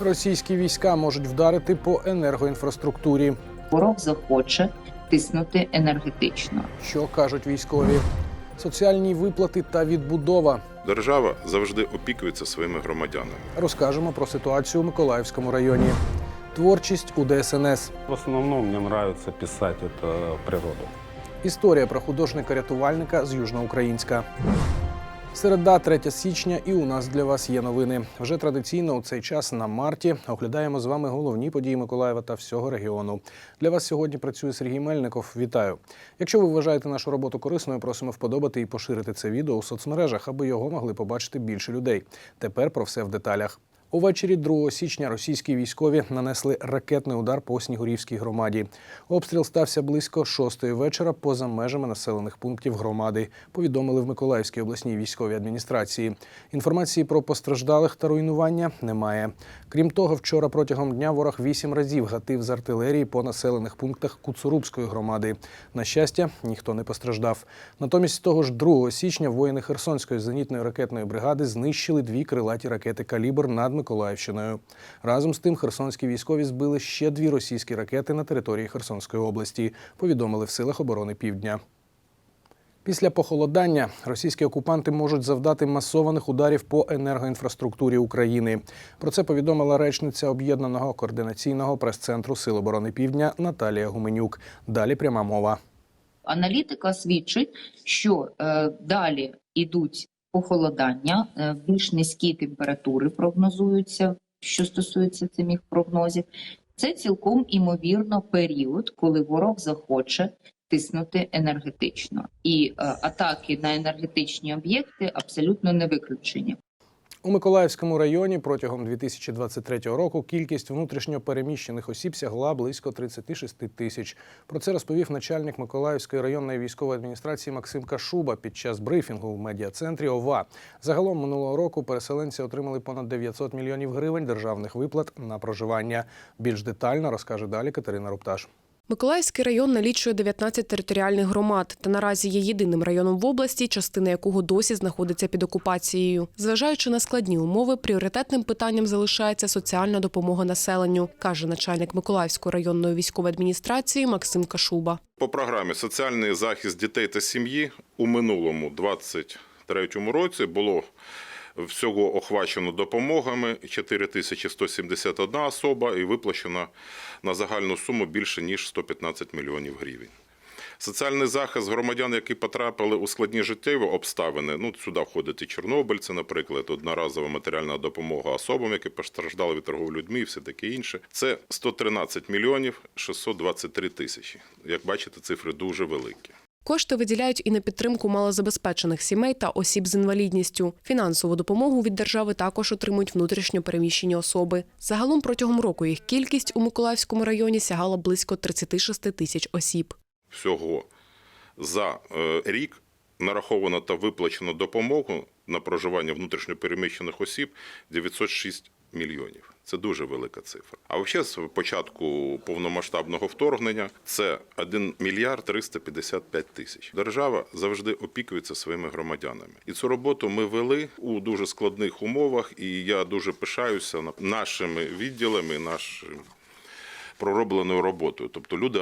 Російські війська можуть вдарити по енергоінфраструктурі. ворог захоче тиснути енергетично. Що кажуть військові? Соціальні виплати та відбудова. Держава завжди опікується своїми громадянами. Розкажемо про ситуацію у Миколаївському районі. Творчість у ДСНС. В основном мне нравится писать это природу. Історія про художника-рятувальника з Южноукраїнська. Середа, 3 січня, і у нас для вас є новини. Вже традиційно у цей час на марті оглядаємо з вами головні події Миколаєва та всього регіону. Для вас сьогодні працює Сергій Мельников. Вітаю! Якщо ви вважаєте нашу роботу корисною, просимо вподобати і поширити це відео у соцмережах, аби його могли побачити більше людей. Тепер про все в деталях. Увечері 2 січня російські військові нанесли ракетний удар по Снігурівській громаді. Обстріл стався близько 6 вечора поза межами населених пунктів громади. Повідомили в Миколаївській обласній військовій адміністрації. Інформації про постраждалих та руйнування немає. Крім того, вчора протягом дня ворог вісім разів гатив з артилерії по населених пунктах Куцурубської громади. На щастя, ніхто не постраждав. Натомість того ж 2 січня воїни Херсонської зенітної ракетної бригади знищили дві крилаті ракети калібр над Миколаївщиною. Разом з тим, херсонські військові збили ще дві російські ракети на території Херсонської області. Повідомили в силах оборони Півдня. Після похолодання російські окупанти можуть завдати масованих ударів по енергоінфраструктурі України. Про це повідомила речниця об'єднаного координаційного прес-центру Сил оборони Півдня Наталія Гуменюк. Далі пряма мова. Аналітика свідчить, що е, далі йдуть похолодання, е, більш низькі температури прогнозуються, що стосується цих прогнозів. Це цілком імовірно період, коли ворог захоче тиснути енергетично, і е, атаки на енергетичні об'єкти абсолютно не виключені. У Миколаївському районі протягом 2023 року кількість внутрішньо переміщених осіб сягла близько 36 тисяч. Про це розповів начальник Миколаївської районної військової адміністрації Максим Кашуба під час брифінгу в медіа-центрі ОВА. Загалом минулого року переселенці отримали понад 900 мільйонів гривень державних виплат на проживання. Більш детально розкаже далі Катерина Рупташ. Миколаївський район налічує 19 територіальних громад та наразі є єдиним районом в області, частина якого досі знаходиться під окупацією. Зважаючи на складні умови, пріоритетним питанням залишається соціальна допомога населенню, каже начальник Миколаївської районної військової адміністрації Максим Кашуба. По програмі Соціальний захист дітей та сім'ї у минулому 23 році було всього охвачено допомогами 4171 особа і виплачено на загальну суму більше ніж 115 мільйонів гривень. Соціальний захист громадян, які потрапили у складні життєві обставини. Ну сюди входять і чорнобильці, наприклад, одноразова матеріальна допомога особам, які постраждали від торговлі людьми, і все таке інше. Це 113 мільйонів 623 тисячі. Як бачите, цифри дуже великі. Кошти виділяють і на підтримку малозабезпечених сімей та осіб з інвалідністю. Фінансову допомогу від держави також отримують внутрішньо переміщені особи. Загалом протягом року їх кількість у Миколаївському районі сягала близько 36 тисяч осіб. Всього за е, рік нараховано та виплачено допомогу на проживання внутрішньопереміщених осіб 906 мільйонів. Це дуже велика цифра. А взагалі з початку повномасштабного вторгнення це 1 мільярд 355 тисяч. Держава завжди опікується своїми громадянами. І цю роботу ми вели у дуже складних умовах, і я дуже пишаюся нашими відділами, нашим проробленою роботою. Тобто люди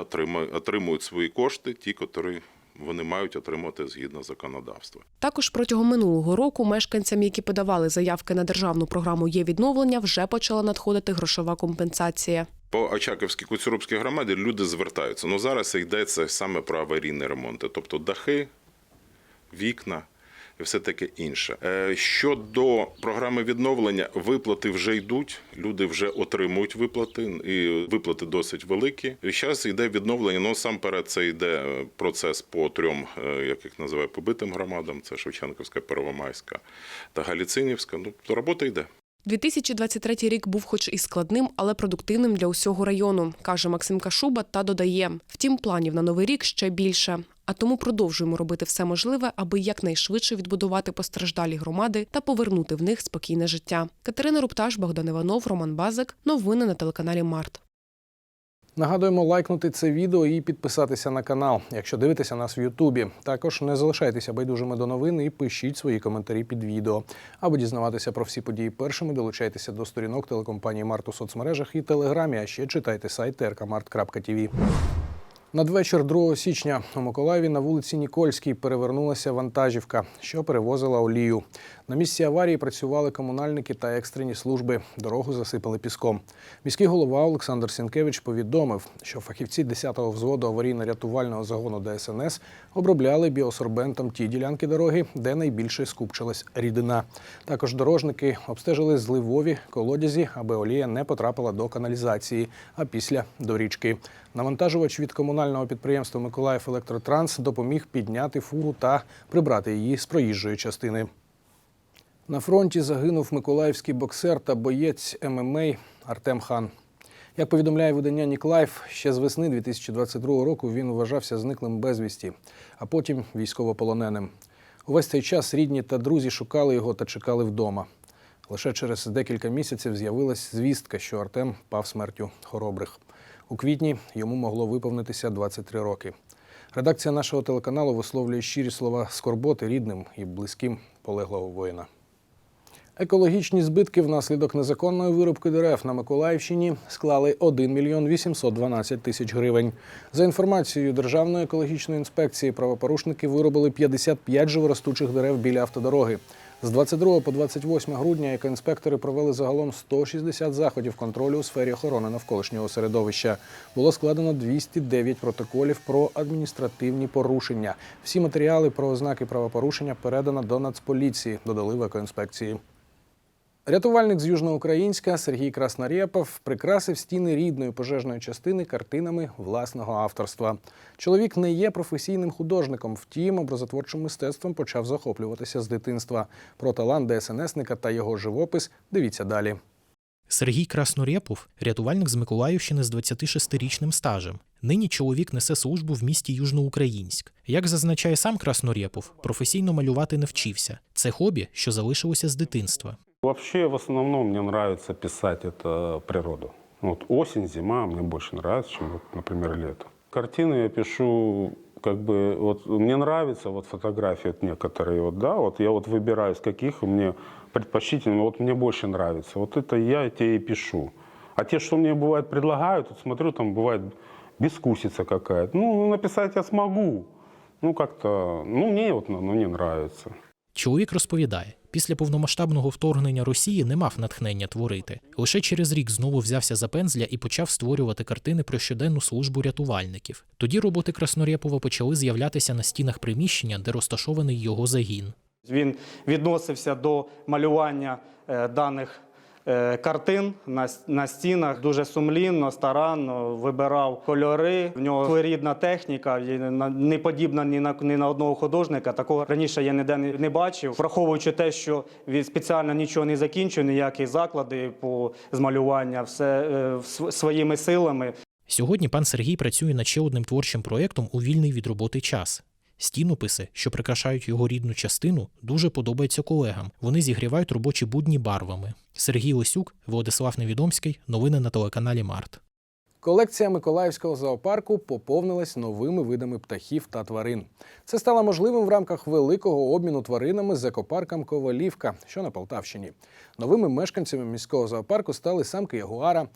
отримують, свої кошти, ті, котрі вони мають отримати згідно законодавства. Також протягом минулого року мешканцям, які подавали заявки на державну програму є відновлення, вже почала надходити грошова компенсація. По Очаківській Куцюрубській громаді люди звертаються. Ну зараз йдеться саме про аварійні ремонти, тобто дахи, вікна. Все таке інше. Е, Щодо програми відновлення, виплати вже йдуть. Люди вже отримують виплати, і виплати досить великі. І зараз йде відновлення. Ну сам перед це йде процес по трьом, е, як їх називаю, побитим громадам: це Шевченківська, Первомайська та Галіцинівська. Ну то робота йде. 2023 рік був хоч і складним, але продуктивним для усього району, каже Максим Кашуба та додає. Втім, планів на новий рік ще більше. А тому продовжуємо робити все можливе, аби якнайшвидше відбудувати постраждалі громади та повернути в них спокійне життя. Катерина Рупташ, Богдан Іванов, Роман Базик. Новини на телеканалі Март. Нагадуємо лайкнути це відео і підписатися на канал, якщо дивитеся нас в Ютубі. Також не залишайтеся байдужими до новин і пишіть свої коментарі під відео. Аби дізнаватися про всі події першими, долучайтеся до сторінок телекомпанії Март у соцмережах і Телеграмі, а ще читайте сайт rkmart.tv. Надвечір 2 січня у Миколаєві на вулиці Нікольській перевернулася вантажівка, що перевозила олію. На місці аварії працювали комунальники та екстрені служби. Дорогу засипали піском. Міський голова Олександр Сінкевич повідомив, що фахівці 10-го взводу аварійно-рятувального загону ДСНС обробляли біосорбентом ті ділянки дороги, де найбільше скупчилась рідина. Також дорожники обстежили зливові колодязі, аби олія не потрапила до каналізації, а після до річки. Навантажувач від комунального підприємства Миколаїв Електротранс допоміг підняти фуру та прибрати її з проїжджої частини. На фронті загинув миколаївський боксер та боєць ММА Артем Хан. Як повідомляє видання Ніклайф, ще з весни 2022 року він вважався зниклим безвісті, а потім військовополоненим. Увесь цей час рідні та друзі шукали його та чекали вдома. Лише через декілька місяців з'явилась звістка, що Артем пав смертю хоробрих. У квітні йому могло виповнитися 23 роки. Редакція нашого телеканалу висловлює щирі слова скорботи рідним і близьким полеглого воїна. Екологічні збитки внаслідок незаконної вирубки дерев на Миколаївщині склали 1 мільйон 812 тисяч гривень. За інформацією Державної екологічної інспекції, правопорушники вирубили 55 живоростучих дерев біля автодороги. З 22 по 28 грудня екоінспектори провели загалом 160 заходів контролю у сфері охорони навколишнього середовища. Було складено 209 протоколів про адміністративні порушення. Всі матеріали про ознаки правопорушення передано до Нацполіції, додали в екоінспекції. Рятувальник з Южноукраїнська Сергій Краснорєпов прикрасив стіни рідної пожежної частини картинами власного авторства. Чоловік не є професійним художником, втім, образотворчим мистецтвом почав захоплюватися з дитинства. Про талант ДСНСника та його живопис дивіться далі. Сергій Краснорєпов – рятувальник з Миколаївщини з 26-річним стажем. Нині чоловік несе службу в місті Южноукраїнськ. Як зазначає сам Краснорєпов, професійно малювати не вчився. Це хобі, що залишилося з дитинства. Вообще, в основном, мне нравится писать это природу. Вот осень, зима мне больше нравится, чем, вот, например, лето. Картины я пишу, как бы, вот мне нравятся вот фотографии вот некоторые, вот, да, вот я вот выбираю, из каких мне предпочтительно, вот мне больше нравится. Вот это я те и пишу. А те, что мне бывает предлагают, вот смотрю, там бывает бескусица какая-то. Ну, написать я смогу. Ну, как-то, ну, мне вот, ну, не нравится. Чоловік розповідає, після повномасштабного вторгнення Росії не мав натхнення творити. Лише через рік знову взявся за пензля і почав створювати картини про щоденну службу рятувальників. Тоді роботи Краснорєпова почали з'являтися на стінах приміщення, де розташований його загін. Він відносився до малювання е, даних картин на, на стінах дуже сумлінно, старанно вибирав кольори. В нього своєрідна техніка, не подібна ні на, ні на одного художника. Такого раніше я ніде не, не бачив. Враховуючи те, що він спеціально нічого не закінчив, ніякі заклади по змалювання, все е, своїми силами. Сьогодні пан Сергій працює над ще одним творчим проєктом у вільний від роботи час. Стінописи, що прикрашають його рідну частину, дуже подобаються колегам. Вони зігрівають робочі будні барвами. Сергій Лисюк, Владислав Невідомський. Новини на телеканалі Март. Колекція Миколаївського зоопарку поповнилась новими видами птахів та тварин. Це стало можливим в рамках великого обміну тваринами з екопарком Ковалівка, що на Полтавщині. Новими мешканцями міського зоопарку стали самки ягуара,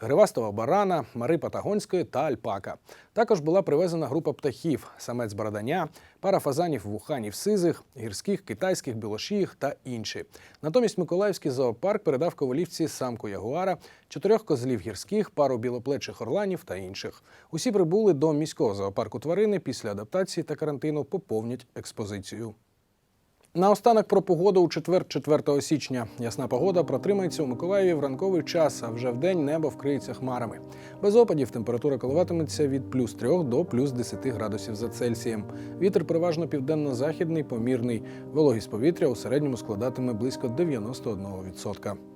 гривастого барана, мари патагонської та альпака. Також була привезена група птахів: самець бороданя, пара фазанів вуханів сизих, гірських, китайських, білошиїх та інші. Натомість Миколаївський зоопарк передав ковалівці самку ягуара, чотирьох козлів гірських, пару білоплечих орланів та інших. Усі прибули до міського зоопарку тварини після адаптації та карантину поповнять експозицію. Наостанок про погоду у четвер, 4 січня. Ясна погода протримається у Миколаєві в ранковий час, а вже в день небо вкриється хмарами. Без опадів температура коливатиметься від плюс 3 до плюс 10 градусів за Цельсієм. Вітер переважно південно-західний, помірний. Вологість повітря у середньому складатиме близько 91%.